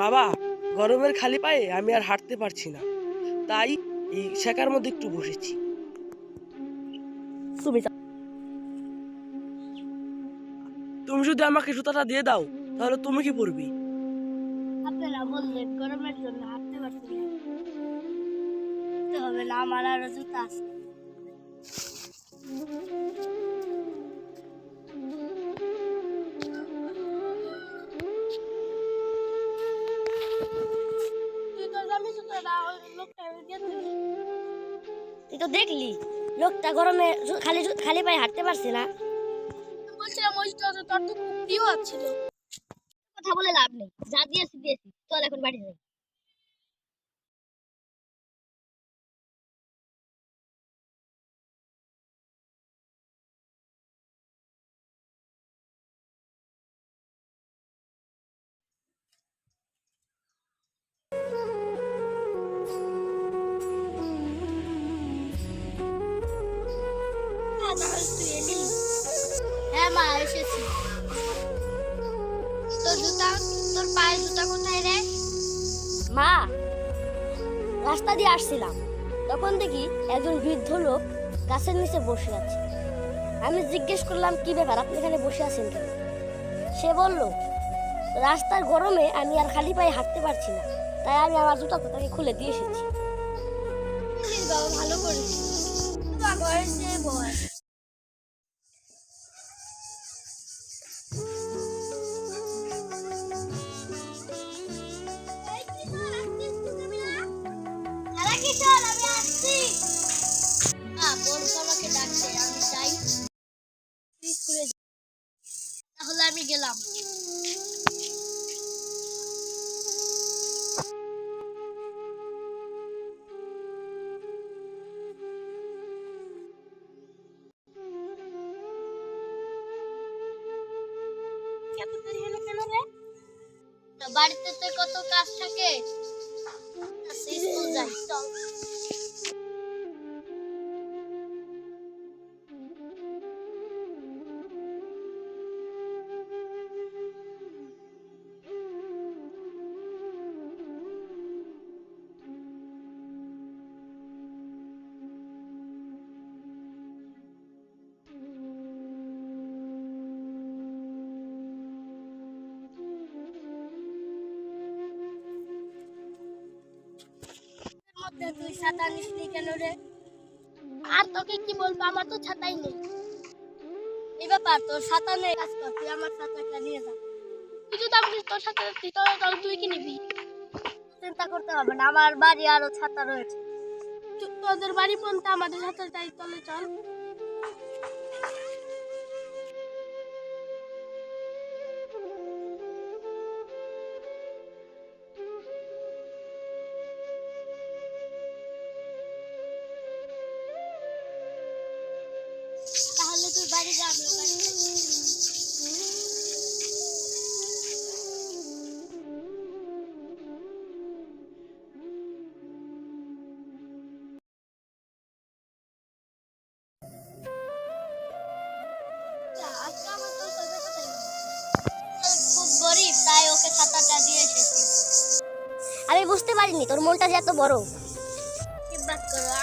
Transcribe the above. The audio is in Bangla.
বাবা গরমের খালি পায়ে আমি আর হাঁটতে পারছি না। তাই এই শেখার মধ্যে একটু বসেছি। তুমি যদি আমাকে সুতাটা দিয়ে দাও তাহলে তুমি কি পরবি? আপনারা বললেন গরমের জন্য হাঁটতে না। হবে না আমার আরও জুতা আছে। তুই তো দেখলি লোকটা গরমে খালি খালি পায়ে হাঁটতে পারছে না। বলছিলাম ওই তোর তো খুব প্রিয় ছিল। কথা বলে লাভ নেই। যা দিয়েছি দিয়েছি। চল এখন বাড়ি যাই। তাহলে তুই এলি হ্যাঁ মা এসেছি। তোর জুতা তোর পায়ের জুতা কোথায় রে মা রাস্তা দিয়ে আসছিলাম তখন দেখি একজন বৃদ্ধ লোক গাছের নিচে বসে আছে আমি জিজ্ঞেস করলাম কি ব্যাপার আপনি এখানে বসে আছেন কেন সে বলল রাস্তার গরমে আমি আর খালি পায়ে হাঁটতে পারছি না তাই আমি আমার জুতা তাকে খুলে দিয়ে এসেছি বাবা ভালো করিস বাবা যে বয় তাহলে আমি গেলাম। বাড়িতে তো কত কাজ থাকে। আচ্ছা, স্কুল যাই চল তুই ছাতা নিসনি কেন রে? আর তোকে কি বলব? আমার তো ছাতাই নেই। এই ব্যাপার তোর ছাতা নেই? কাজ কর তুই আমার ছাতাটা নিয়ে যা। তুই যদি আমি তোর সাথে তুই তো তাহলে তুই কি নিবি? চিন্তা করতে হবে না আমার বাড়ি আরও ছাতা রয়েছে। তোদের বাড়ি পর্যন্ত আমাদের ছাতা তাই তলে চল। দিয়ে এসেছি। আমি বুঝতে পারিনি তোর মনটা যে এত বড়। করো